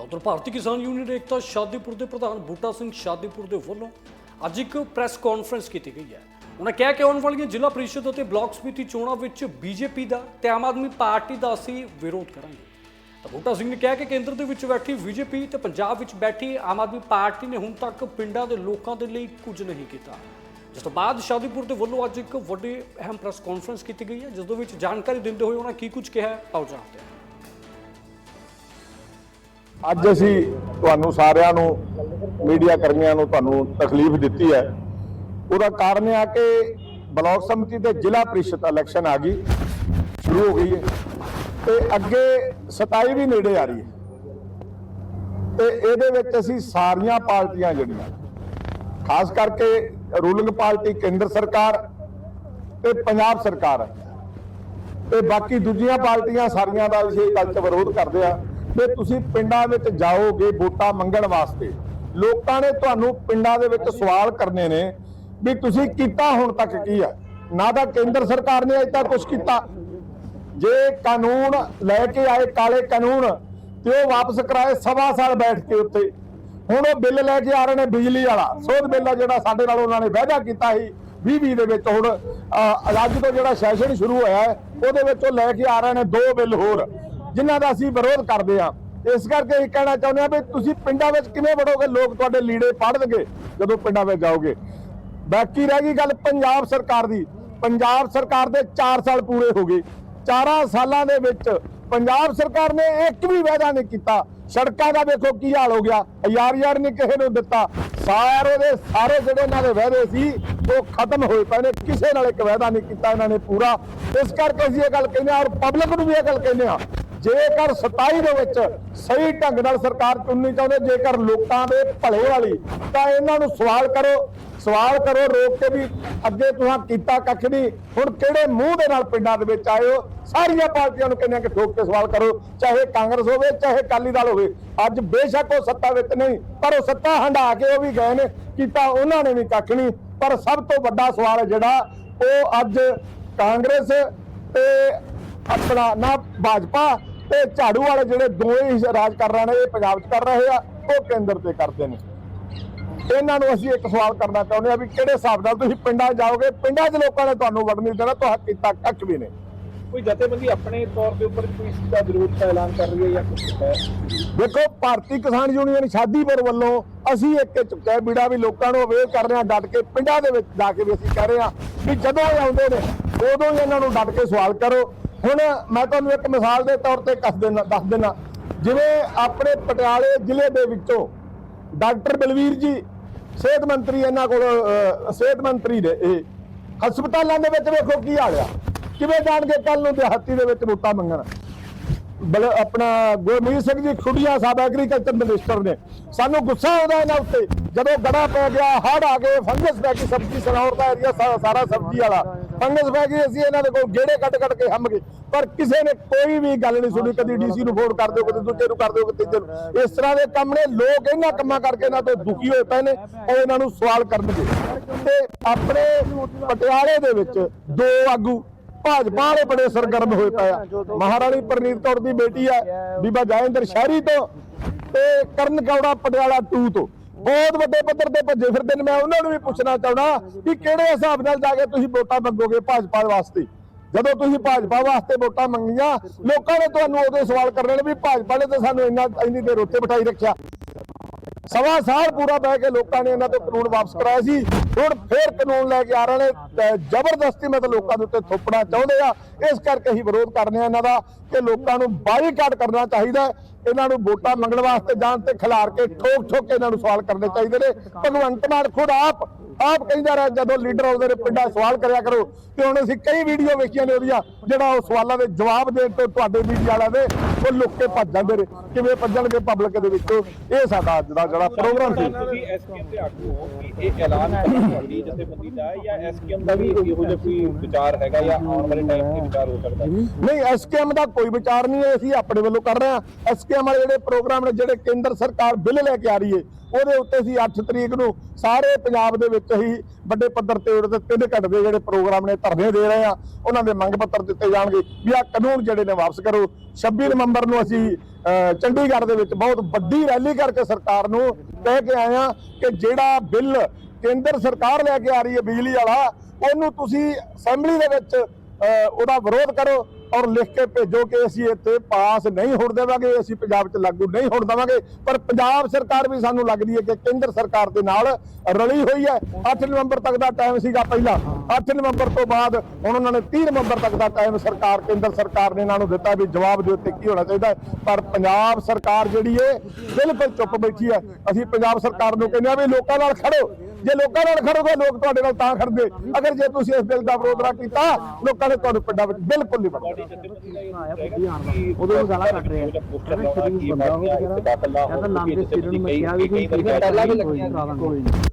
ਤਾਂ ਉਧਰ ਭਾਰਤੀ ਕਿਸਾਨ ਯੂਨੀਅਨ ਏਕਤਾ ਸ਼ਾਦੀਪੁਰ ਦੇ ਪ੍ਰਧਾਨ ਬੂਟਾ ਸਿੰਘ ਸ਼ਾਦੀਪੁਰ ਦੇ ਵੱਲੋਂ ਅੱਜ ਇੱਕ ਪ੍ਰੈਸ ਕਾਨਫਰੰਸ ਕੀਤੀ ਗਈ ਹੈ। ਉਹਨਾਂ ਕਿਹਾ ਕਿ ਆਉਣ ਵਾਲੀਆਂ ਜ਼ਿਲ੍ਹਾ ਪ੍ਰੀਸ਼ਦ ਅਤੇ ਬਲਾਕ ਸਮਿਤੀ ਚੋਣਾਂ ਵਿੱਚ ਬੀਜੇਪੀ ਦਾ ਤੇ ਆਮ ਆਦਮੀ ਪਾਰਟੀ ਦਾ ਅਸੀਂ ਵਿਰੋਧ ਕਰਾਂਗੇ। ਤਾਂ ਬੂਟਾ ਸਿੰਘ ਨੇ ਕਿਹਾ ਕਿ ਕੇਂਦਰ ਦੇ ਵਿੱਚ ਬੈਠੀ ਬੀਜੇਪੀ ਤੇ ਪੰਜਾਬ ਵਿੱਚ ਬੈਠੀ ਆਮ ਆਦਮੀ ਪਾਰਟੀ ਨੇ ਹੁਣ ਤੱਕ ਪਿੰਡਾਂ ਦੇ ਲੋਕਾਂ ਦੇ ਲਈ ਕੁਝ ਨਹੀਂ ਕੀਤਾ। ਜਿਸ ਤੋਂ ਬਾਅਦ ਸ਼ਾਦੀਪੁਰ ਦੇ ਵੱਲੋਂ ਅੱਜ ਇੱਕ ਵੱਡੀ ਅਹਿਮ ਪ੍ਰੈਸ ਕਾਨਫਰੰਸ ਕੀਤੀ ਗਈ ਹੈ ਜਿਸ ਦੇ ਵਿੱਚ ਜਾਣਕਾਰੀ ਦਿੰਦੇ ਹੋਏ ਉਹਨਾਂ ਕੀ ਕੁਝ ਕਿਹਾ ਹੈ, ਆਓ ਜਾਣਦੇ ਹਾਂ ਅੱਜ ਅਸੀਂ ਤੁਹਾਨੂੰ ਸਾਰਿਆਂ ਨੂੰ, ਮੀਡੀਆ ਕਰਮੀਆਂ ਨੂੰ ਤੁਹਾਨੂੰ ਤਕਲੀਫ ਦਿੱਤੀ ਹੈ। ਉਹਦਾ ਕਾਰਨ ਇਹ ਆ ਕਿ ਬਲਾਕ ਸਮਿਤੀ ਤੇ ਜ਼ਿਲ੍ਹਾ ਪ੍ਰੀਸ਼ਦ ਇਲੈਕਸ਼ਨ ਆ ਗਈ, ਸ਼ੁਰੂ ਹੋ ਗਈ ਹੈ। ਤੇ ਅੱਗੇ 27 ਵੀ ਨੇੜੇ ਆ ਰਹੀ ਹੈ। ਤੇ ਇਹਦੇ ਵਿੱਚ ਅਸੀਂ ਸਾਰੀਆਂ ਪਾਰਟੀਆਂ ਜਿਹੜੀਆਂ, ਖਾਸ ਕਰਕੇ ਰੂਲਿੰਗ ਪਾਰਟੀ ਕੇਂਦਰ ਸਰਕਾਰ ਤੇ ਪੰਜਾਬ ਸਰਕਾਰ ਤੇ ਬਾਕੀ ਦੂਜੀਆਂ ਪਾਰਟੀਆਂ ਸਾਰੀਆਂ ਦਾ ਅਸੀਂ ਇਹ ਗੱਲ 'ਚ ਵਿਰੋਧ ਕਰਦੇ ਆ ਕਿ ਤੁਸੀਂ ਪਿੰਡਾਂ ਵਿੱਚ ਜਾਓਗੇ ਵੋਟਾਂ ਮੰਗਣ ਵਾਸਤੇ, ਲੋਕਾਂ ਨੇ ਤੁਹਾਨੂੰ ਪਿੰਡਾਂ ਦੇ ਵਿੱਚ ਸਵਾਲ ਕਰਨੇ ਨੇ ਵੀ ਤੁਸੀਂ ਕੀਤਾ ਹੁਣ ਤੱਕ ਕੀ ਆ? ਨਾ ਤਾਂ ਕੇਂਦਰ ਸਰਕਾਰ ਨੇ ਅਜੇ ਤੱਕ ਕੁਝ ਕੀਤਾ। ਜੇ ਕਾਨੂੰਨ ਲੈ ਕੇ ਆਏ ਕਾਲੇ ਕਾਨੂੰਨ ਤੇ ਉਹ ਵਾਪਸ ਕਰਾਏ ਸਵਾ ਸਾਲ ਬੈਠ ਕੇ ਉੱਤੇ ਹੁਣ ਉਹ ਬਿੱਲ ਲੈ ਕੇ ਆ ਰਹੇ ਨੇ ਬਿਜਲੀ ਵਾਲਾ। ਸੋਧ ਬਿੱਲ ਜਿਹੜਾ ਸਾਡੇ ਨਾਲ ਉਹਨਾਂ ਨੇ ਵਾਅਦਾ ਕੀਤਾ ਸੀ 2020 ਦੇ ਵਿੱਚ। ਹੁਣ ਅੱਜ ਤੋਂ ਜਿਹੜਾ ਸੈਸ਼ਨ ਸ਼ੁਰੂ ਹੋਇਆ ਉਹਦੇ ਵਿੱਚ ਉਹ ਲੈ ਕੇ ਆ ਰਹੇ ਨੇ ਦੋ ਬਿੱਲ ਹੋਰ। ਜਿਨ੍ਹਾਂ ਦਾ ਅਸੀਂ ਵਿਰੋਧ ਕਰਦੇ ਆ ਇਸ ਕਰਕੇ ਇਹ ਕਹਿਣਾ ਚਾਹੁੰਦੇ ਆ ਵੀ ਤੁਸੀਂ ਪਿੰਡਾਂ ਵਿੱਚ ਕਿਵੇਂ ਵੜੋਗੇ? ਲੋਕ ਤੁਹਾਡੇ ਲੀੜੇ ਪੜਨਗੇ ਜਦੋਂ ਪਿੰਡਾਂ ਵਿੱਚ ਜਾਓਗੇ। ਬਾਕੀ ਰਹਿ ਗਈ ਗੱਲ ਪੰਜਾਬ ਸਰਕਾਰ ਦੀ। ਪੰਜਾਬ ਸਰਕਾਰ ਦੇ 4 ਸਾਲ ਪੂਰੇ ਹੋ ਗਏ। 4 ਸਾਲਾਂ ਦੇ ਵਿੱਚ ਪੰਜਾਬ ਸਰਕਾਰ ਨੇ ਇੱਕ ਵੀ ਵਾਅਦਾ ਨਹੀਂ ਕੀਤਾ। ਸੜਕਾਂ ਦਾ ਵੇਖੋ ਕੀ ਹਾਲ ਹੋ ਗਿਆ। ਯਾਰ ਯਾਰ ਨਹੀਂ ਕਿਸੇ ਨੂੰ ਦਿੱਤਾ। ਸਾਰੇ ਦੇ ਸਾਰੇ ਜਿਹੜੇ ਇਹਨਾਂ ਦੇ ਵਾਅਦੇ ਸੀ, ਉਹ ਖਤਮ ਹੋਏ ਪਏ ਨੇ। ਕਿਸੇ ਨਾਲ ਇੱਕ ਵਾਅਦਾ ਨਹੀਂ ਕੀਤਾ ਇਹਨਾਂ ਨੇ ਪੂਰਾ। ਇਸ ਕਰਕੇ ਅਸੀਂ ਇਹ ਗੱਲ ਕਹਿੰਦੇ ਆ ਔਰ ਪਬਲਿਕ ਨੂੰ ਵੀ ਇਹ ਗੱਲ ਕਹਿੰਦੇ ਆ ਜੇਕਰ 27 ਦੇ ਵਿੱਚ ਸਹੀ ਢੰਗ ਨਾਲ ਸਰਕਾਰ ਚੁਣਨੀ ਚਾਹੁੰਦੇ, ਜੇਕਰ ਲੋਕਾਂ ਦੇ ਭਲੇ ਵਾਲੀ, ਤਾਂ ਇਹਨਾਂ ਨੂੰ ਸਵਾਲ ਕਰੋ। ਸਵਾਲ ਕਰੋ ਰੋਕ ਕੇ ਵੀ ਅੱਗੇ ਤੁਸੀਂ ਕੀਤਾ ਕੱਖ ਨਹੀਂ। ਹੁਣ ਕਿਹੜੇ ਮੂੰਹ ਦੇ ਨਾਲ ਪਿੰਡਾਂ ਦੇ ਵਿੱਚ ਆਏ ਹੋ? ਸਾਰੀਆਂ ਪਾਰਟੀਆਂ ਨੂੰ ਕਹਿੰਦੇ ਆ ਕਿ ਠੋਕ ਕੇ ਸਵਾਲ ਕਰੋ। ਚਾਹੇ ਕਾਂਗਰਸ ਹੋਵੇ, ਚਾਹੇ ਅਕਾਲੀ ਦਲ ਹੋਵੇ। ਅੱਜ ਬੇਸ਼ੱਕ ਉਹ ਸੱਤਾ ਵਿੱਚ ਨਹੀਂ, ਪਰ ਉਹ ਸੱਤਾ ਹੰਡਾ ਕੇ ਉਹ ਵੀ ਗਏ ਨੇ, ਕੀਤਾ ਉਹਨਾਂ ਨੇ ਵੀ ਕੱਖ ਨਹੀਂ। ਪਰ ਸਭ ਤੋਂ ਵੱਡਾ ਸਵਾਲ ਜਿਹੜਾ, ਉਹ ਅੱਜ ਕਾਂਗਰਸ ਤੇ ਆਪਣਾ ਨਾ ਭਾਜਪਾ ਤੇ ਝਾੜੂ ਵਾਲੇ ਜਿਹੜੇ ਦੋਵੇਂ ਹੀ ਰਾਜ ਕਰ ਰਹੇ ਨੇ ਇਹ ਪੰਜਾਬ 'ਚ ਕਰ ਰਹੇ ਆ ਉਹ ਕੇਂਦਰ ਤੇ ਕਰਦੇ ਨੇ। ਇਹਨਾਂ ਨੂੰ ਅਸੀਂ ਇੱਕ ਸਵਾਲ ਕਰਨਾ ਚਾਹੁੰਦੇ ਆ ਵੀ ਕਿਹੜੇ ਹਿਸਾਬ ਨਾਲ ਤੁਸੀਂ ਪਿੰਡਾਂ 'ਚ ਜਾਓਗੇ? ਪਿੰਡਾਂ 'ਚ ਲੋਕਾਂ ਨੇ ਤੁਹਾਨੂੰ ਵੜਨ ਨਹੀਂ ਦੇਣਾ ਤੁਹਾਡਾ ਕੀਤਾ ਕੱਖ ਵੀ ਨਹੀਂ। ਕੋਈ ਜਥੇਬੰਦੀ ਆਪਣੇ ਤੌਰ ਦੇ ਉੱਪਰ ਕੋਈ ਦਾ ਵਿਰੋਧ ਦਾ ਐਲਾਨ ਕਰ ਰਹੀ ਹੈ ਜਾਂ ਕੁਝ ਹੈ? ਦੇਖੋ ਭਾਰਤੀ ਕਿਸਾਨ ਯੂਨੀਅਨ ਸ਼ਾਦੀਪੁਰ ਵੱਲੋਂ ਅਸੀਂ ਇੱਕ ਚੁੱਕਿਆ ਬੀੜਾ ਵੀ ਲੋਕਾਂ ਨੂੰ ਅਵੇਅਰ ਕਰ ਰਹੇ ਹਾਂ ਡਟ ਕੇ ਪਿੰਡਾਂ ਦੇ ਵਿੱਚ ਜਾ ਕੇ ਵੀ ਅਸੀਂ ਕਹਿ ਰਹੇ ਹਾਂ ਵੀ ਜਦੋਂ ਇਹ ਆਉਂਦੇ ਨੇ ਉਦੋਂ ਹੀ ਇਹਨਾਂ ਨੂੰ ਡਟ ਕੇ ਸਵਾਲ ਕਰੋ। ਹੁਣ ਮੈਂ ਤੁਹਾਨੂੰ ਇੱਕ ਮਿਸਾਲ ਦੇ ਤੌਰ ਤੇ ਦੱਸ ਦੇਣਾ ਦੱਸ ਦੇਣਾ ਜਿਵੇਂ ਆਪਣੇ ਪਟਿਆਲੇ ਜ਼ਿਲ੍ਹੇ ਦੇ ਵਿੱਚੋਂ ਡਾਕਟਰ ਬਲਵੀਰ ਜੀ, ਸਿਹਤ ਮੰਤਰੀ ਇਹਨਾਂ ਕੋਲ ਸਿਹਤ ਮੰਤਰੀ ਨੇ ਇਹ ਹਸਪਤਾਲਾਂ ਦੇ ਵਿੱਚ ਵੇਖੋ ਕੀ ਹਾਲ ਆ। ਕਿਵੇਂ ਜਾਣਗੇ ਕੱਲ ਨੂੰ ਦਿਹਾਤੀ ਦੇ ਵਿੱਚ ਵੋਟਾਂ ਮੰਗਣ? ਬਲ, ਆਪਣਾ ਗੁਰਮੀਤ ਸਿੰਘ ਜੀ, ਖੁੱਡੀਆਂ ਸਾਹਿਬ ਐਗਰੀਕਲਚਰ ਮਿਨਿਸਟਰ ਨੇ। ਸਾਨੂੰ ਗੁੱਸਾ ਆਉਂਦਾ ਇਹਨਾਂ ਉੱਤੇ। ਜਦੋਂ ਗੜਾ ਪੈ ਗਿਆ ਹੜ ਆ ਗਏ ਫੰਗਸ ਪੈ ਗਈ, ਸਬਜ਼ੀ, ਸਨੌਰ ਦਾ ਏਰੀਆ ਸਾਰਾ ਸਬਜ਼ੀ ਵਾਲਾ। ਫੰਗਸ ਪੈ ਗਈ, ਅਸੀਂ ਇਹਨਾਂ ਦੇ ਕੋਲ ਗੇੜੇ ਕੱਢ ਕੱਢ ਕੇ ਹੰਮ ਗਏ। ਪਰ ਕਿਸੇ ਨੇ ਕੋਈ ਵੀ ਗੱਲ ਨਹੀਂ ਸੁਣੀ, ਕਦੀ ਡੀਸੀ ਨੂੰ ਫੋਨ ਕਰ ਦਿਓ, ਕਦੀ ਦੂਜੇ ਨੂੰ ਕਰ ਦਿਓ, ਕਦੀ ਤੀਜੇ ਨੂੰ। ਇਸ ਤਰ੍ਹਾਂ ਦੇ ਕੰਮ ਨੇ, ਲੋਕ ਇਹਨਾਂ ਕੰਮਾਂ ਕਰਕੇ ਇਹਨਾਂ ਤੋਂ ਦੁਖੀ ਹੋਏ ਪਏ ਨੇ ਉਹ ਇਹਨਾਂ ਨੂੰ ਸਵਾਲ ਕਰਨਗੇ। ਤੇ ਆਪਣੇ ਪਟਿਆਲੇ ਦੇ ਵਿੱਚ ਦੋ ਆਗੂ, ਭਾਜਪਾ ਵਾਲੇ ਬੜੇ ਸਰਗਰਮ ਹੋਏ ਪਏ ਆ। ਮਹਾਰਾਣੀ ਪਰਨੀਤ ਕੌਰ ਦੀ ਬੇਟੀ ਆ, ਬੀਬਾ ਜਾਇੰਦਰ ਸ਼ਹਿਰੀ ਤੋਂ ਤੇ ਕਰਨ ਕੌੜਾ ਪਟਿਆਲਾ 2 ਤੋਂ। ਬਹੁਤ ਵੱਡੇ ਪੱਧਰ ਤੇ ਭੱਜੇ ਫਿਰਦੇ ਨੇ, ਮੈਂ ਉਹਨਾਂ ਨੂੰ ਵੀ ਪੁੱਛਣਾ ਚਾਹੁੰਦਾ ਕਿ ਕਿਹੜੇ ਹਿਸਾਬ ਨਾਲ ਜਾ ਕੇ ਤੁਸੀਂ ਵੋਟਾਂ ਮੰਗੋਗੇ ਭਾਜਪਾ ਵਾਸਤੇ? ਜਦੋਂ ਤੁਸੀਂ ਭਾਜਪਾ ਵਾਸਤੇ ਵੋਟਾਂ ਮੰਗੀਆਂ, ਲੋਕਾਂ ਨੇ ਤੁਹਾਨੂੰ ਉਹਦੇ ਸਵਾਲ ਕਰਨੇ ਨੇ ਵੀ ਭਾਜਪਾ ਨੇ ਤਾਂ ਸਾਨੂੰ ਇੰਨਾ, ਇੰਨੀ ਦੇਰ ਉੱਤੇ ਬਿਠਾਈ ਰੱਖਿਆ। ਸਵਾ ਸਾਲ ਪੂਰਾ ਬਹਿ ਕੇ ਲੋਕਾਂ ਨੇ ਇਹਨਾਂ ਤੋਂ ਕਾਨੂੰਨ ਵਾਪਸ ਕਰਾਇਆ ਸੀ। ਹੁਣ ਫੇਰ ਕਾਨੂੰਨ ਲੈ ਕੇ ਆ ਰਹੇ ਨੇ ਜ਼ਬਰਦਸਤੀ ਮਤਲਬ ਲੋਕਾਂ ਦੇ ਉੱਤੇ ਥੋਪਣਾ ਚਾਹੁੰਦੇ ਆ। ਇਸ ਕਰਕੇ ਅਸੀਂ ਵਿਰੋਧ ਕਰਨੇ ਆ ਇਹਨਾਂ ਦਾ ਕਿ ਲੋਕਾਂ ਨੂੰ ਬਾਈਕਾਟ ਕਰਨਾ ਚਾਹੀਦਾ ਇਹਨਾਂ ਨੂੰ ਵੋਟਾਂ ਮੰਗਣ ਵਾਸਤੇ ਜਾਣ ਤੇ ਖਿਲਾਰ ਕੇ ਠੋਕ ਠੋਕ ਕੇ ਇਹਨਾਂ ਨੂੰ ਸਵਾਲ ਕਰਨੇ ਚਾਹੀਦੇ ਨੇ। ਭਗਵੰਤ ਮਾਨ ਖੁਦ ਆਪ ਆਪ ਕਹਿੰਦਾ ਰਿਹਾ, ਜਦੋਂ ਲੀਡਰ ਆਉਂਦੇ ਨੇ ਪਿੰਡਾਂ ਸਵਾਲ ਕਰਿਆ ਕਰੋ, ਤੇ ਹੁਣ ਅਸੀਂ ਕਈ ਵੀਡੀਓ ਵੇਖੀਆਂ ਨੇ ਉਹਦੀਆਂ, ਜਿਹੜਾ ਉਹ ਸਵਾਲਾਂ ਦੇ ਜਵਾਬ ਦੇਣ ਤੋਂ ਤੁਹਾਡੇ ਮੀਡੀਆ ਵਾਲਿਆਂ ਦੇ। ਉਹ ਲੁੱਕ ਕੇ ਭੱਜ ਜਾਂਦੇ ਨੇ। ਕਿਵੇਂ ਭੱਜਣਗੇ ਪਬਲਿਕ ਦੇ ਵਿੱਚੋਂ? ਇਹ ਸਾਡਾ ਅੱਜ ਦਾ ਜਿਹੜਾ ਪ੍ਰੋਗਰਾਮ ਸੀ। ਤੁਸੀਂ ਐਸਕੇਐਮ ਦੇ ਆਗੂ ਹੋ ਕਿ ਇਹ ਐਲਾਨ ਤੁਹਾਡੀ ਜਥੇਬੰਦੀ ਦਾ ਹੈ ਜਾਂ ਐਸਕੇਐਮ ਦਾ ਵੀ ਇਹੋ ਜਿਹਾ ਕੋਈ ਵਿਚਾਰ ਹੈਗਾ ਜਾਂ ਆਉਣ ਵਾਲੇ ਟਾਈਮ 'ਤੇ ਵਿਚਾਰ ਹੋ ਸਕਦਾ ਹੈ? ਨਹੀਂ ਐਸਕੇਐਮ ਦਾ ਕੋਈ ਵਿਚਾਰ ਨਹੀਂ ਹੈ। ਅਸੀਂ ਆਪਣੇ ਵੱਲੋਂ ਕਰ ਰਹੇ ਹਾਂ। ਐਸਕੇਐਮ ਵਾਲੇ ਜਿਹੜੇ ਪ੍ਰੋਗਰਾਮ ਨੇ ਜਿਹੜੇ ਕੇਂਦਰ ਸਰਕਾਰ ਬਿੱਲ ਲੈ ਕੇ ਆ ਰਹੀ ਹੈ ਉਹਦੇ ਉੱਤੇ ਅਸੀਂ 8 ਤਰੀਕ ਨੂੰ ਸਾਰੇ ਪੰਜਾਬ ਦੇ ਵਿੱਚ ਹੀ ਵੱਡੇ ਪੱਧਰ ਤੇ ਉਹਦੇ ਤਿੰਨ ਘੰਟੇ ਜਿਹੜੇ ਪ੍ਰੋਗਰਾਮ ਨੇ ਧਰਨੇ ਦੇ ਰਹੇ ਆ, ਉਹਨਾਂ ਦੇ ਮੰਗ ਪੱਤਰ ਦਿੱਤੇ ਜਾਣਗੇ ਵੀ ਆ ਕਾਨੂੰਨ ਜਿਹੜੇ ਨੇ ਵਾਪਸ ਕਰੋ। 26 ਨਵੰਬਰ ਨੂੰ ਅਸੀਂ ਚੰਡੀਗੜ੍ਹ ਦੇ ਵਿੱਚ ਬਹੁਤ ਵੱਡੀ ਰੈਲੀ ਕਰਕੇ ਸਰਕਾਰ ਨੂੰ ਕਹਿ ਕੇ ਆਏ ਆ ਕਿ ਜਿਹੜਾ ਬਿੱਲ ਕੇਂਦਰ ਸਰਕਾਰ ਲੈ ਕੇ ਆ ਰਹੀ ਹੈ ਬਿਜਲੀ ਵਾਲਾ, ਉਹਨੂੰ ਤੁਸੀਂ ਅਸੈਂਬਲੀ ਦੇ ਵਿੱਚ ਉਹਦਾ ਵਿਰੋਧ ਕਰੋ। ਔਰ ਲਿਖ ਕੇ ਭੇਜੋ ਕਿ ਅਸੀਂ ਇੱਥੇ ਪਾਸ ਨਹੀਂ ਹੋਣ ਦੇਵਾਂਗੇ, ਅਸੀਂ ਪੰਜਾਬ 'ਚ ਲਾਗੂ ਨਹੀਂ ਹੋਣ ਦੇਵਾਂਗੇ। ਪਰ ਪੰਜਾਬ ਸਰਕਾਰ ਵੀ ਸਾਨੂੰ ਲੱਗਦੀ ਹੈ ਕਿ ਕੇਂਦਰ ਸਰਕਾਰ ਦੇ ਨਾਲ ਰਲੀ ਹੋਈ ਹੈ। 8 ਨਵੰਬਰ ਤੱਕ ਦਾ ਟਾਈਮ ਸੀਗਾ ਪਹਿਲਾਂ। 8 ਨਵੰਬਰ ਤੋਂ ਬਾਅਦ ਹੁਣ ਉਹਨਾਂ ਨੇ 30 ਨਵੰਬਰ ਤੱਕ ਦਾ ਟਾਈਮ ਸਰਕਾਰ, ਕੇਂਦਰ ਸਰਕਾਰ ਨੇ ਇਹਨਾਂ ਨੂੰ ਦਿੱਤਾ ਵੀ ਜਵਾਬ ਦੇ ਉੱਤੇ ਕੀ ਹੋਣਾ ਚਾਹੀਦਾ ਪਰ ਪੰਜਾਬ ਸਰਕਾਰ ਜਿਹੜੀ ਹੈ, ਬਿਲਕੁਲ ਚੁੱਪ ਬੈਠੀ ਹੈ। ਅਸੀਂ ਪੰਜਾਬ ਸਰਕਾਰ ਨੂੰ ਕਹਿੰਦੇ ਆ ਵੀ ਲੋਕਾਂ ਨਾਲ ਖੜੋ। ਜੇ ਲੋਕਾਂ ਨਾਲ ਖੜੋਗੇ, ਲੋਕ ਤੁਹਾਡੇ ਨਾਲ ਤਾਂ ਖੜਦੇ ਅਗਰ ਜੇ ਤੁਸੀਂ ਇਸ ਬਿੱਲ ਦਾ ਵਿਰੋਧ ਨਾ ਕੀਤਾ, ਲੋਕਾਂ ਨੇ ਤੁਹਾਨੂੰ ਪਿੰਡਾਂ ਵਿੱਚ ਬਿਲਕੁਲ ਨਹੀਂ ਵੜਨਾ ਉਦੋਂ ਵੀ ਗਾਲਾਂ ਕੱਢ ਰਹੇ ਕਹਿੰਦਾ ਸ਼ਰੀਫ ਬੰਦਾ ਉਹ ਕਹਿੰਦਾ ਕਹਿੰਦਾ ਨਾਮ ਦੇ ਸਿਰ ਨੂੰ ਮੈਂ ਕਿਹਾ ਵੀ ਕੋਈ ਪਹਿਲਾਂ ਵੀ ਲੱਗੀਆਂ। ਕੋਈ ਨਹੀਂ।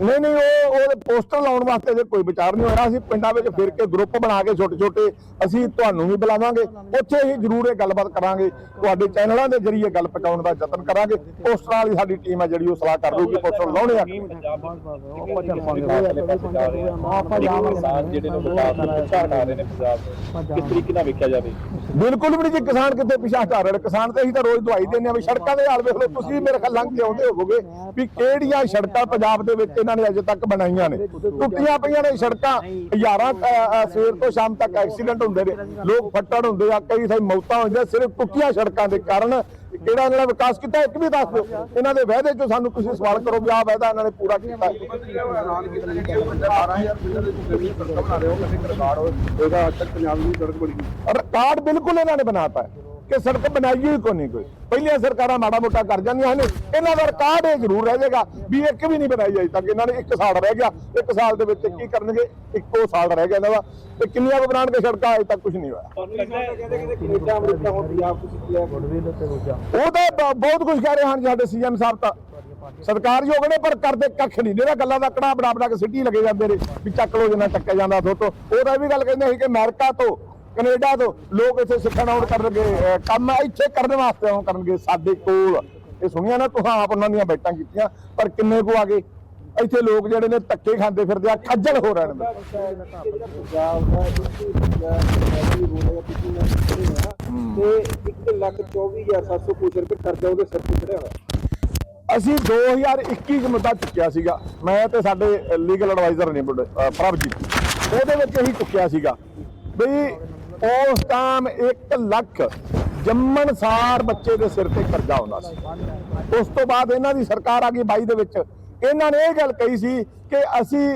ਨਹੀਂ ਉਹ ਉਹ ਪੋਸਟਰ ਲਾਉਣ ਵਾਸਤੇ ਜੇ ਕੋਈ ਵਿਚਾਰ ਨਹੀਂ ਹੋਇਆ। ਅਸੀਂ ਪਿੰਡਾਂ ਵਿੱਚ ਫਿਰ ਕੇ ਗਰੁੱਪ ਬਣਾ ਕੇ ਛੋਟੇ ਛੋਟੇ ਅਸੀਂ ਤੁਹਾਨੂੰ ਵੀ ਬੁਲਾਵਾਂਗੇ। ਉੱਥੇ ਹੀ ਜ਼ਰੂਰ ਇਹ ਗੱਲਬਾਤ ਕਰਾਂਗੇ। ਤੁਹਾਡੇ ਚੈਨਲਾਂ ਦੇ ਜ਼ਰੀਏ ਗੱਲ ਪਹੁੰਚਾਉਣ ਦਾ ਯਤਨ ਕਰਾਂਗੇ। ਪੋਸਟਰਾਂ ਵਾਲੀ ਸਾਡੀ ਟੀਮ ਹੈ ਜਿਹੜੀ ਉਹ ਸਲਾਹ ਕਰ ਲੂਗੀ ਪੋਸਟਰ ਲਾਉਣੇ ਆ। ਪਿੱਛਾ ਰਹੇ ਬਿਲਕੁਲ ਵੀ ਜੀ, ਕਿਸਾਨ ਕਿਤੇ ਪਿਛਾ ਹਟਾ ਰਹੇ ਕਿਸਾਨ ਤੇ ਅਸੀਂ ਤਾਂ ਰੋਜ਼ ਦਵਾਈ ਦਿੰਦੇ ਆ ਵੀ ਸੜਕਾਂ ਦੇ ਹਾਲ ਵੇਖ ਲਓ, ਤੁਸੀਂ ਮੇਰੇ ਖਿਆਲ ਲੰਘ ਕੇ ਆਉਂਦੇ ਹੋਵੋਗੇ ਵੀ ਕਿਹੜੀਆਂ ਸੜਕਾਂ ਪੰਜਾਬ ਦੇ ਵਿੱਚ ਇਹਨਾਂ ਨੇ ਅਜੇ ਤੱਕ ਬਣਾਈਆਂ ਨੇ। ਟੁੱਟੀਆਂ ਪਈਆਂ ਨੇ ਸੜਕਾਂ। ਹਜ਼ਾਰਾਂ ਸਵੇਰ ਤੋਂ ਸ਼ਾਮ ਤੱਕ ਐਕਸੀਡੈਂਟ ਹੁੰਦੇ ਨੇ। ਲੋਕ ਫੱਟੜ ਹੁੰਦੇ ਆ, ਕਈ ਥਾਈ ਮੌਤਾਂ ਹੁੰਦੀਆਂ ਸਿਰਫ ਟੁੱਟੀਆਂ ਸੜਕਾਂ ਦੇ ਕਾਰਨ। ਕਿਹੜਾ ਜਿਹੜਾ ਵਿਕਾਸ ਕੀਤਾ, ਇੱਕ ਵੀ ਦੱਸ ਦਿਓ। ਇਹਨਾਂ ਦੇ ਵਾਅਦੇ ਚੋਂ ਸਾਨੂੰ ਤੁਸੀਂ ਸਵਾਲ ਕਰੋ ਵੀ ਆਹ ਵਾਅਦਾ ਇਹਨਾਂ ਨੇ ਪੂਰਾ ਕੀਤਾ। ਰਿਕਾਰਡ ਬਿਲਕੁਲ ਇਹਨਾਂ ਨੇ ਬਣਾਤਾ ਹੈ। ਕਿ ਸੜਕ ਬਣਾਈ ਹੋਈ ਕੋਈ ਨਹੀਂ ਕੋਈ? ਪਹਿਲੀਆਂ ਸਰਕਾਰਾਂ ਮਾੜਾ ਮੋਟਾ ਕਰ ਜਾਂਦੀਆਂ ਨੇ ਇਹਨਾਂ ਦਾ ਰਿਕਾਰਡ ਇਹ ਜ਼ਰੂਰ ਰਹਿ ਜਾਏਗਾ ਵੀ ਇੱਕ ਵੀ ਨਹੀਂ ਬਣਾਈ ਅਜੇ ਤੱਕ। ਇਹਨਾਂ ਨੇ ਇੱਕ ਸਾਲ ਰਹਿ ਗਿਆ। ਇੱਕ ਸਾਲ ਦੇ ਵਿੱਚ ਕੀ ਕਰਨਗੇ? ਇੱਕੋ ਸਾਲ ਰਹਿ ਗਿਆ ਇਹਨਾਂ ਦਾ। ਤੇ ਕਿੰਨੀਆਂ ਕੁ ਬਣਾਉਣਗੇ ਸੜਕਾਂ? ਅਜੇ ਤੱਕ ਕੁਝ ਨਹੀਂ ਹੋਇਆ। ਕੀ ਉਹ ਤਾਂ ਬਹੁਤ ਕੁਝ ਕਹਿ ਰਹੇ ਹਨ ਸਾਡੇ ਸੀਐਮ ਸਾਹਿਬ ਤਾਂ। ਸਤਿਕਾਰਯੋਗ ਨੇ ਪਰ ਕਰਦੇ ਕੱਖ ਨਹੀਂ। ਜਿਹੜਾ ਗੱਲਾਂ ਦਾ ਕੜਾ ਬਣਾ ਬਣਾ ਕੇ ਸਿੱਟੀ ਲੱਗੇ ਜਾਂਦੇ ਨੇ ਵੀ ਚੱਕ ਲੋ ਜਿੰਨਾ ਚੱਕਿਆ ਜਾਂਦਾ ਥੋਤੋ ਉਹਦਾ ਵੀ ਗੱਲ ਕਹਿੰਦੇ ਸੀ ਕਿ ਅਮਰੀਕਾ ਤੋਂ ਕੈਨੇਡਾ ਤੋਂ ਲੋਕ ਇੱਥੇ ਸਿੱਖਣ ਆਉਣ ਕਰਨਗੇ ਅਹ ਕੰਮ ਇੱਥੇ ਕਰਨ ਵਾਸਤੇ ਆਉਣ ਕਰਨਗੇ ਸਾਡੇ ਕੋਲ। ਇਹ ਸੁਣੀਆਂ ਨਾ ਤੁਸੀਂ ਆਪ ਉਹਨਾਂ ਦੀਆਂ ਬੈਠਾਂ ਕੀਤੀਆਂ ਪਰ ਕਿੰਨੇ ਕੁ ਆ ਗਏ? ਇੱਥੇ ਲੋਕ ਜਿਹੜੇ ਨੇ ਧੱਕੇ ਖਾਂਦੇ ਫਿਰਦੇ ਆ ਖੱਜਲ ਹੋ ਰਹੇ ਨੇ ਤੇ 1 ਲੱਖ 24700 ਕੁਝ ਰੁਪਏ ਕਰਜ਼ਾ ਉਹਦੇ ਸਿਰ ਤੇ ਚੜਿਆ ਹੋਇਆ। ਅਸੀਂ 2021 ਚ ਮੁੱਦਾ ਚੁੱਕਿਆ ਸੀਗਾ। ਮੈਂ ਤੇ ਸਾਡੇ ਲੀਗਲ ਐਡਵਾਈਜ਼ਰ ਨੇ ਬੁੱਢੇ, ਅਹ ਪ੍ਰਭਜੀਤ ਉਹਦੇ ਵਿੱਚ ਅਸੀਂ ਚੁੱਕਿਆ ਸੀਗਾ। ਬਈ ਉਸ ਟਾਈਮ 1 ਲੱਖ ਜੰਮਣ ਸਾਰ ਬੱਚੇ ਦੇ ਸਿਰ ਤੇ ਕਰਜ਼ਾ ਆਉਂਦਾ ਸੀ। ਉਸ ਤੋਂ ਬਾਅਦ ਇਹਨਾਂ ਦੀ ਸਰਕਾਰ ਆ ਗਈ 22 ਦੇ ਵਿੱਚ। ਇਹਨਾਂ ਨੇ ਇਹ ਗੱਲ ਕਹੀ ਸੀ ਕਿ ਅਸੀਂ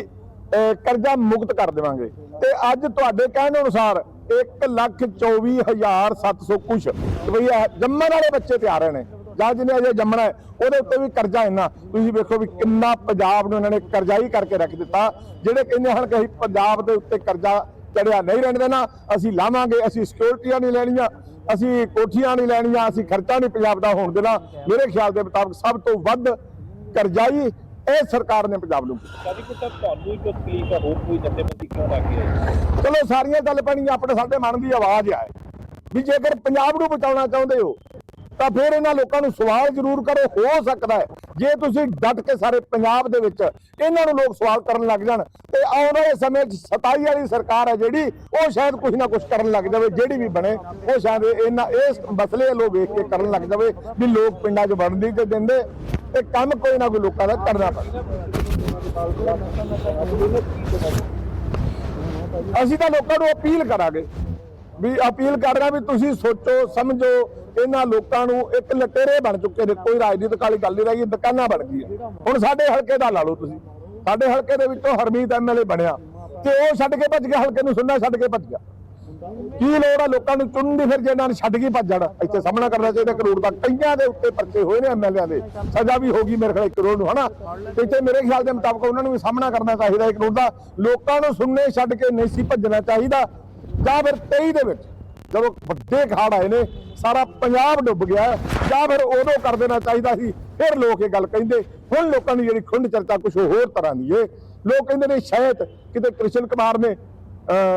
ਕਰਜ਼ਾ ਮੁਕਤ ਕਰ ਦੇਵਾਂਗੇ। ਤੇ ਅੱਜ ਤੁਹਾਡੇ ਕਹਿਣ ਅਨੁਸਾਰ 1 ਲੱਖ 24700 ਕੁਛ ਬਈ ਜੰਮਣ ਵਾਲੇ ਬੱਚੇ ਤੇ ਆ ਰਹੇ ਨੇ। ਜਾਂ ਜਿਹਨੇ ਅਜੇ ਜੰਮਣਾ ਹੈ, ਉਹਦੇ ਉੱਤੇ ਵੀ ਕਰਜ਼ਾ ਇੰਨਾ। ਤੁਸੀਂ ਵੇਖੋ ਵੀ ਕਿੰਨਾ ਪੰਜਾਬ ਨੂੰ ਇਹਨਾਂ ਨੇ ਕਰਜ਼ਾਈ ਕਰਕੇ ਰੱਖ ਦਿੱਤਾ। ਜਿਹੜੇ ਕਹਿੰਦੇ ਹਨ ਕਿ ਅਸੀਂ ਪੰਜਾਬ ਦੇ ਉੱਤੇ ਕਰਜ਼ਾ ਚੜਿਆ ਨਹੀਂ ਰਹਿਣ ਦੇਣਾ। ਅਸੀਂ ਲਾਵਾਂਗੇ ਅਸੀਂ ਸਿਕਿਉਰਿਟੀਆਂ ਨਹੀਂ ਲੈਣੀਆਂ ਅਸੀਂ ਕੋਠੀਆਂ ਨਹੀਂ ਲੈਣੀਆਂ ਅਸੀਂ ਖਰਚਾ ਨਹੀਂ ਪੰਜਾਬ ਦਾ ਹੋਣ ਦੇਣਾ। ਮੇਰੇ ਖਿਆਲ ਦੇ ਮੁਤਾਬਕ ਸਭ ਤੋਂ ਵੱਧ ਕਰਜ਼ਾਈ ਇਹ ਸਰਕਾਰ ਨੇ ਪੰਜਾਬ ਨੂੰ ਕੀਤੀ। ਕਾਦੀ ਕੁੱਤਾ ਤੁਹਾਨੂੰ ਹੀ ਕੋਈ ਤਕਲੀਫ ਹੈ ਹੋਰ ਕੋਈ ਜਥੇਬੰਦੀ ਕਿਉਂ ਲੱਗ ਗਈ ਚਲੋ ਸਾਰੀਆਂ ਗੱਲ ਪੈਣੀਆਂ ਆਪਣੇ ਸਾਡੇ ਮਨ ਦੀ ਆਵਾਜ਼ ਆ। ਵੀ ਜੇਕਰ ਪੰਜਾਬ ਨੂੰ ਬਚਾਉਣਾ ਚਾਹੁੰਦੇ ਹੋ ਤਾਂ ਫਿਰ ਇਹਨਾਂ ਲੋਕਾਂ ਨੂੰ ਸਵਾਲ ਜ਼ਰੂਰ ਕਰੋ, ਹੋ ਸਕਦਾ ਹੈ ਜੇ ਤੁਸੀਂ ਡਟ ਕੇ ਸਾਰੇ ਪੰਜਾਬ ਦੇ ਵਿੱਚ ਇਹਨਾਂ ਨੂੰ ਲੋਕ ਸਵਾਲ ਕਰਨ ਲੱਗ ਜਾਣ ਤੇ ਆਉਣ ਵਾਲੇ ਸਮੇਂ 'ਚ 27 ਵਾਲੀ ਸਰਕਾਰ ਹੈ ਜਿਹੜੀ, ਉਹ ਸ਼ਾਇਦ ਕੁਝ ਨਾ ਕੁਝ ਕਰਨ ਲੱਗ ਜਾਵੇ, ਜਿਹੜੀ ਵੀ ਬਣੇ, ਉਹ ਸ਼ਾਇਦ ਇਹਨਾਂ, ਇਸ ਮਸਲੇ ਵੱਲੋਂ ਵੇਖ ਕੇ ਕਰਨ ਲੱਗ ਜਾਵੇ ਵੀ ਲੋਕ ਪਿੰਡਾਂ 'ਚ ਵੜਨ ਨਹੀਂ ਤੇ ਦਿੰਦੇ ਤੇ ਕੰਮ ਕੋਈ ਨਾ ਕੋਈ ਲੋਕਾਂ ਦਾ ਕਰਨਾ ਪੈਂਦਾ ਅਸੀਂ ਤਾਂ ਲੋਕਾਂ ਨੂੰ ਅਪੀਲ ਕਰਾਂਗੇ ਵੀ ਅਪੀਲ ਕਰ ਰਿਹਾ ਵੀ ਤੁਸੀਂ ਸੋਚੋ, ਸਮਝੋ, ਇਹਨਾਂ ਲੋਕਾਂ ਨੂੰ ਇੱਕ ਲਟੇਰੇ ਬਣ ਚੁੱਕੇ ਨੇ, ਕੋਈ ਰਾਜਨੀਤਿਕ ਵਾਲੀ ਗੱਲ ਨਹੀਂ ਰਹੀ, ਦੁਕਾਨਾਂ ਬਣ ਗਈਆਂ। ਹੁਣ ਸਾਡੇ ਹਲਕੇ ਦਾ ਲਾ ਲਓ ਤੁਸੀਂ। ਸਾਡੇ ਹਲਕੇ ਦੇ ਵਿੱਚੋਂ ਹਰਮੀਤ ਐਮਐਲਏ ਬਣਿਆ। ਤੇ ਉਹ ਛੱਡ ਕੇ ਭੱਜ ਗਿਆ, ਹਲਕੇ ਨੂੰ ਸੁਣਨਾ ਛੱਡ ਕੇ ਭੱਜ ਗਿਆ। ਕੀ ਲੋੜ ਆ ਲੋਕਾਂ ਨੂੰ ਚੁਣਨ ਦੀ, ਫਿਰ ਜੇ ਇਹਨਾਂ ਨੇ ਛੱਡ ਕੇ ਭੱਜ ਜਾਣਾ। ਇੱਥੇ ਸਾਹਮਣਾ ਕਰਨਾ ਚਾਹੀਦਾ ਕਰੋੜ ਦਾ। ਕਈਆਂ ਦੇ ਉੱਤੇ ਪਰਚੇ ਹੋਏ ਨੇ ਐਮਐਲਏ ਦੇ। ਸਜ਼ਾ ਵੀ ਹੋਗੀ ਮੇਰੇ ਖਿਆਲ ਇੱਕ ਕਰੋੜ ਨੂੰ, ਹਨਾ? ਇੱਥੇ ਮੇਰੇ ਖਿਆਲ ਦੇ ਮੁਤਾਬਕ ਉਹਨਾਂ ਨੂੰ ਵੀ ਸਾਹਮਣਾ ਕਰਨਾ ਚਾਹੀਦਾ ਇੱਕ ਕਰੋੜ ਦਾ। ਲੋਕਾਂ ਨੂੰ ਸੁਣਨੇ ਛੱਡ ਕੇ ਨਹੀਂ ਸੀ ਭੱਜਣਾ ਚਾਹੀਦਾ। ਜਾਂ ਫਿਰ 23 ਦੇ ਵਿੱਚ ਜਦੋਂ ਵੱਡੇ ਖਾੜ ਆਏ ਨੇ, ਸਾਰਾ ਪੰਜਾਬ ਡੁੱਬ ਗਿਆ ਜਾਂ ਫਿਰ ਉਦੋਂ ਕਰ ਦੇਣਾ ਚਾਹੀਦਾ ਸੀ, ਫਿਰ ਲੋਕ ਇਹ ਗੱਲ ਕਹਿੰਦੇ, ਹੁਣ ਲੋਕਾਂ ਦੀ ਜਿਹੜੀ ਖੁੰਡ ਚਰਚਾ ਕੁਝ ਹੋਰ ਤਰ੍ਹਾਂ ਦੀ ਏ। ਲੋਕ ਕਹਿੰਦੇ ਨੇ ਸ਼ਾਇਦ ਕਿਤੇ ਕ੍ਰਿਸ਼ਨ ਕੁਮਾਰ ਨੇ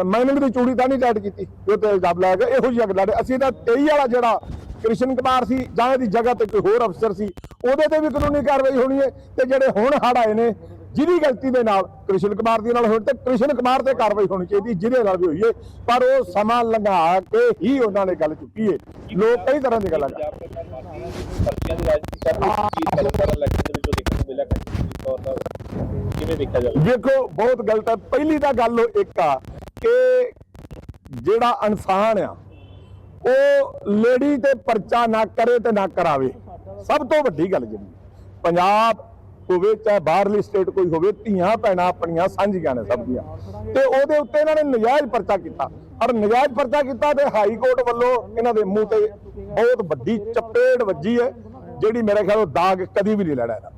ਮਾਈਨਿੰਗ ਦੀ ਚੂੜੀ ਤਾਂ ਨਹੀਂ ਟਾਈਟ ਕੀਤੀ ਉਹ ਤੇ ਜਬ ਲਾਇਆ ਗਿਆ ਇਹੋ ਜਿਹੀ ਗੱਲਾਂ ਨੇ। ਅਸੀਂ ਤਾਂ 23 ਵਾਲਾ ਜਿਹੜਾ ਕ੍ਰਿਸ਼ਨ ਕੁਮਾਰ ਸੀ, ਜਾਂ ਇਹਦੀ ਜਗ੍ਹਾ ਤੇ ਕੋਈ ਹੋਰ ਅਫਸਰ ਸੀ, ਉਹਦੇ ਤੇ ਵੀ ਕਾਨੂੰਨੀ ਕਾਰਵਾਈ ਹੋਣੀ ਹੈ ਤੇ ਜਿਹੜੇ ਹੁਣ ਹੜ ਆਏ ਨੇ ਜਿਹਦੀ ਗਲਤੀ ਦੇ ਨਾਲ ਕ੍ਰਿਸ਼ਨ ਕੁਮਾਰ ਦੀ ਨਾਲ ਹੋਣ ਤੇ ਕ੍ਰਿਸ਼ਨ ਕੁਮਾਰ ਤੇ ਕਾਰਵਾਈ ਹੋਣੀ ਚਾਹੀਦੀ, ਜਿਹਦੇ ਨਾਲ ਵੀ ਹੋਈਏ ਪਰ ਉਹ ਸਮਾਂ ਲੰਘਾ ਕੇ ਹੀ ਉਹਨਾਂ ਨੇ ਗੱਲ ਚੁੱਕੀ ਹੈ ਲੋਕ ਕਈ ਤਰ੍ਹਾਂ ਦੀ ਗੱਲਾਂ ਕਰ ਪਰਚੀਆਂ ਦੀ ਰਾਜਨੀਤੀ ਕਰ ਰਹੀ ਦੇ ਵਿੱਚ ਦੇਖਣ ਨੂੰ ਮਿਲਿਆ ਤੌਰ ਤੇ ਕਿਵੇਂ ਦੇਖਿਆ ਜਾਵੇ ਦੇਖੋ ਬਹੁਤ ਗਲਤ ਹੈ। ਪਹਿਲੀ ਤਾਂ ਗੱਲ ਇੱਕ ਆ ਕਿ ਜਿਹੜਾ ਇਨਸਾਨ ਆ, ਉਹ ਲੇਡੀ ਤੇ ਪਰਚਾ ਨਾ ਕਰੇ ਤੇ ਨਾ ਕਰਾਵੇ। ਸਭ ਤੋਂ ਵੱਡੀ ਗੱਲ ਜਿਹੜੀ, ਪੰਜਾਬ ਹੋਵੇ, ਚਾਹੇ ਬਾਹਰਲੀ ਸਟੇਟ ਕੋਈ ਹੋਵੇ, ਧੀਆਂ ਭੈਣਾਂ ਆਪਣੀਆਂ ਸਾਂਝੀਆਂ ਨੇ ਸਭ ਦੀਆਂ। ਤੇ ਉਹਦੇ ਉੱਤੇ ਇਹਨਾਂ ਨੇ ਨਜਾਇਜ਼ ਪਰਚਾ ਕੀਤਾ। ਔਰ ਨਜਾਇਜ਼ ਪਰਚਾ ਕੀਤਾ ਤੇ ਹਾਈ ਕੋਰਟ ਵੱਲੋਂ ਇਹਨਾਂ ਦੇ ਮੂੰਹ ਤੇ ਬਹੁਤ ਵੱਡੀ ਚਪੇੜ ਵੱਜੀ ਹੈ, ਜਿਹੜੀ ਮੇਰੇ ਖਿਆਲ ਉਹ ਦਾਗ ਕਦੀ ਵੀ ਨਹੀਂ ਲੈਣਾ ਇਹਦਾ